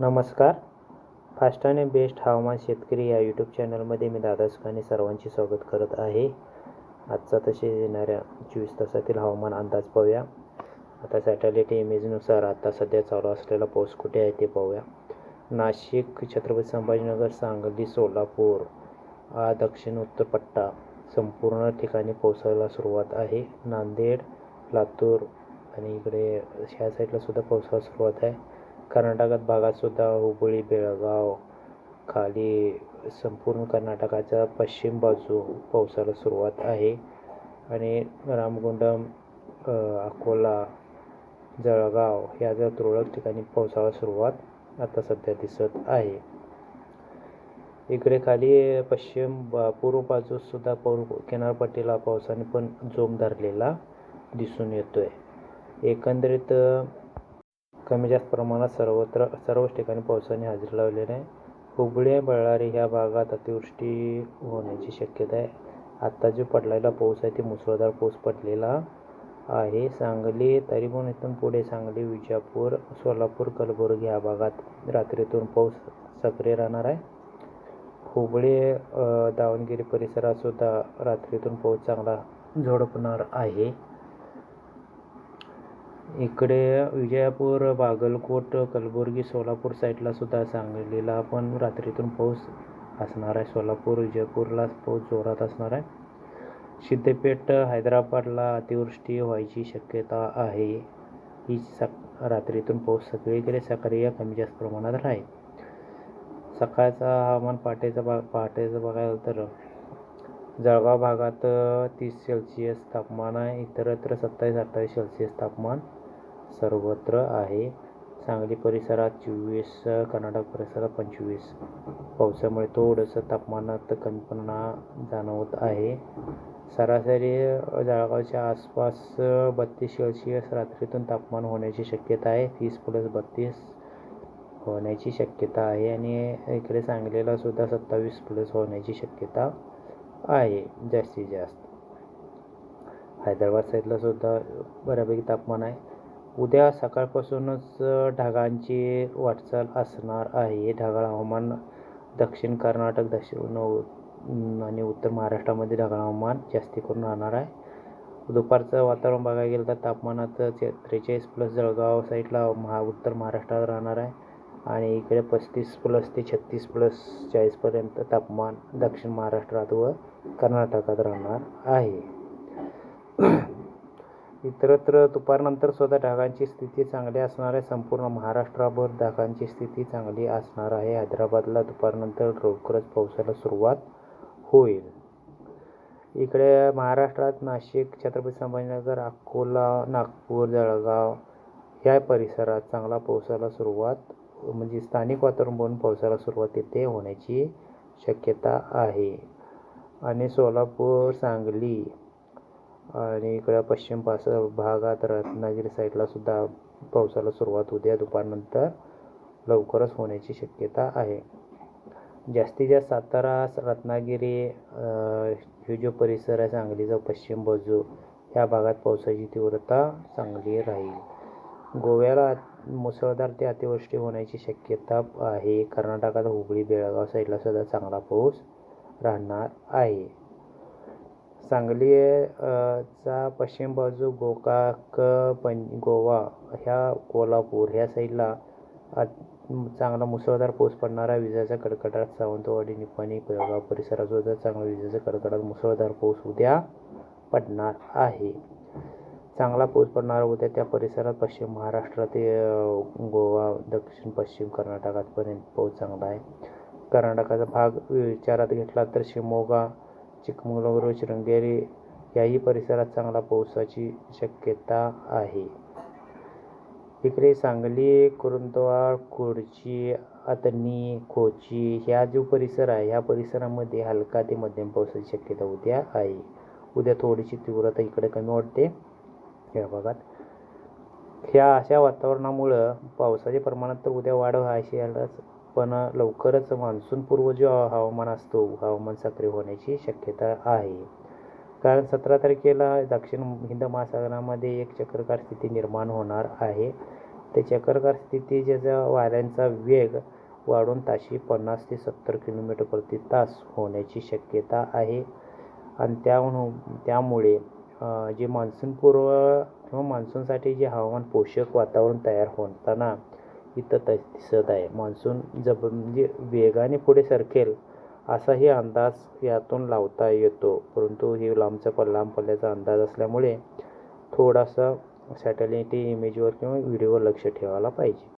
नमस्कार. फास्ट आणि बेस्ट हवामान शेतकरी या यूट्यूब चॅनलमध्ये मी दादा सुखाने सर्वांचे स्वागत करत आहे. आजचा तसे येणाऱ्या चोवीस तासातील हवामान अंदाज पाहूया. आता सॅटेलाईट इमेजनुसार आता सध्या चालू असलेला पाऊस कुठे आहे ते पाहूया. नाशिक छत्रपती संभाजीनगर सांगली सोलापूर हा दक्षिण उत्तर पट्टा संपूर्ण ठिकाणी पावसाला सुरुवात आहे. नांदेड लातूर आणि इकडे ह्या साईडला सुद्धा पावसाला सुरुवात आहे. कर्नाटकात भागातसुद्धा हुबळी बेळगाव खाली संपूर्ण कर्नाटकाच्या पश्चिम बाजू पावसाला सुरुवात आहे. आणि रामगुंडम अकोला जळगाव ह्या ज्या तुरळक ठिकाणी पावसाळा सुरुवात आता सध्या दिसत आहे. इकडे खाली पश्चिम बा- पूर्व बाजूसुद्धा पौर किनारपट्टीला पावसाने पण जोम धरलेला दिसून येतो आहे एकंदरीत कमी जास्त प्रमाणात सर्वत्र सर्वच ठिकाणी पावसाने हजेरी लावलेली आहे. हुबळी बळ्ळारी ह्या भागात अतिवृष्टी होण्याची शक्यता आहे. आत्ता जो पडलेला पाऊस आहे ते मुसळधार पाऊस पडलेला आहे. सांगली तरी पण इथून पुढे सांगली विजापूर सोलापूर कलबुर्गी ह्या भागात रात्रीतून पाऊस सक्रिय राहणार आहे. हुबळी दावणगिरी परिसरातसुद्धा रात्रीतून पाऊस चांगला झोडपणार आहे. इकडे विजयापूर बागलकोट कलबुर्गी सोलापूर साईडला सुद्धा सांगलीला पण रात्रीतून पाऊस असणार आहे. सोलापूर विजयपूरला पाऊस जोरात असणार आहे. सिद्धपेठ हैदराबादला अतिवृष्टी व्हायची शक्यता आहे. ही सक रात्रीतून पाऊस सगळीकडे सक्रिय कमी जास्त प्रमाणात राहील. सकाळचा हवामान पहाटेचा बा पहाटेचं बघायला तर जळगाव भागात तीस सेल्सिअस तापमान आहे. इतरत्र सत्तावीस अठ्ठावीस सेल्सिअस तापमान सर्वत्र आहे. सांगली परिसरात चोवीस कर्नाटक परिसरात पंचवीस. पावसामुळे थोडंसं तापमानात कमीपणा जाणवत आहे. सरासरी जळगावच्या आसपास बत्तीस सेल्सिअस रात्रीतून तापमान होण्याची शक्यता आहे. तीस प्लस बत्तीस होण्याची शक्यता आहे. आणि इकडे सांगलीला सुद्धा सत्तावीस प्लस होण्याची शक्यता आहे जास्तीत जास्त. हैदराबाद साईडला सुद्धा बऱ्यापैकी तापमान आहे. उद्या सकाळपासूनच ढगांची वाटचाल असणार आहे. ढगाळ हवामान दक्षिण कर्नाटक दक्षिण आणि उत्तर महाराष्ट्रामध्ये ढगाळ हवामान जास्ती करून राहणार आहे. दुपारचं वातावरण बघायला गेलं तर तापमानात त्रेचाळीस प्लस जळगाव साईडला महा उत्तर महाराष्ट्रात राहणार आहे. आणि इकडे पस्तीस प्लस ते छत्तीस प्लस चाळीसपर्यंत तापमान दक्षिण महाराष्ट्रात व कर्नाटकात राहणार आहे. इतरत्र दुपारनंतर सुद्धा ढगांची स्थिती चांगली असणार आहे. संपूर्ण महाराष्ट्राभर ढगांची स्थिती चांगली असणार आहे. हैदराबादला दुपारनंतर लवकरच पावसाला सुरुवात होईल. इकडे महाराष्ट्रात नाशिक छत्रपती संभाजीनगर अकोला नागपूर जळगाव ह्या परिसरात चांगला पावसाला सुरुवात म्हणजे स्थानिक वातावरण बनून पावसाला सुरुवात येथे होण्याची शक्यता आहे. आणि सोलापूर सांगली आणि इकडं पश्चिम पास भागात रत्नागिरी साईडला सुद्धा पावसाला सुरुवात उद्या दुपारनंतर लवकरच होण्याची शक्यता आहे. जास्तीत जास्त सातारा रत्नागिरी हे जो परिसर आहे सांगलीचा पश्चिम बाजू ह्या भागात पावसाची तीव्रता चांगली राहील. गोव्याला मुसळधार ते अतिवृष्टी होण्याची शक्यता आहे. कर्नाटकात हुबळी बेळगाव साईडला सुद्धा चांगला पाऊस राहणार आहे. सांगली चा पश्चिम बाजू गोकाक पं गोवा ह्या कोल्हापूर ह्या साईडला चांगला मुसळधार पाऊस पडणारा विजेचा कडकडाट सावंतवाडी निपाणी बेळगाव परिसरात सुद्धा चांगला विजेचा कडकडाट मुसळधार पाऊस उद्या पडणार आहे. चांगला पाऊस पडणारा होता त्या परिसरात पश्चिम महाराष्ट्र ते गोवा दक्षिण पश्चिम कर्नाटकापर्यंत पाऊस चांगला आहे. कर्नाटकाचा भाग विचारात घेतला तर शिमोगा चिकमंगळूर शृंगेरी याही परिसरात चांगला पाऊसाची शक्यता आहे. इकडे सांगली कुरुंदवाड कुडची अतनी कोची ह्या जो परिसर आहे ह्या परिसरामध्ये हलका ते मध्यम पावसाची शक्यता उद्या आहे. उद्या थोडीशी तीव्रता इकडे कमी वाटते. या भागात ह्या अशा वातावरणामुळं पावसाचे प्रमाणात तर उद्या वाढ व्हायची यालाच पण लवकरच मान्सूनपूर्व जो हवामान असतो हवामान सक्रिय होण्याची शक्यता आहे. कारण सतरा तारखेला दक्षिण हिंद महासागरामध्ये एक चक्रकार स्थिती निर्माण होणार आहे. ते चक्रकार स्थिती ज्याचा वाऱ्यांचा वेग वाढून ताशी पन्नास ते सत्तर किलोमीटर प्रति तास होण्याची शक्यता आहे. आणि त्याहून त्यामुळे जे मान्सूनपूर्व किंवा मान्सूनसाठी जे हवामान पोषक वातावरण तयार होताना इथं त दिसत आहे. मान्सून जब म्हणजे वेगाने पुढे सरकेल असाही अंदाज यातून लावता येतो. परंतु हे लांबचा प लांब पल्ल्याचा अंदाज असल्यामुळे थोडासा सॅटेलाइट इमेजवर किंवा व्हिडिओवर लक्ष ठेवायला पाहिजे.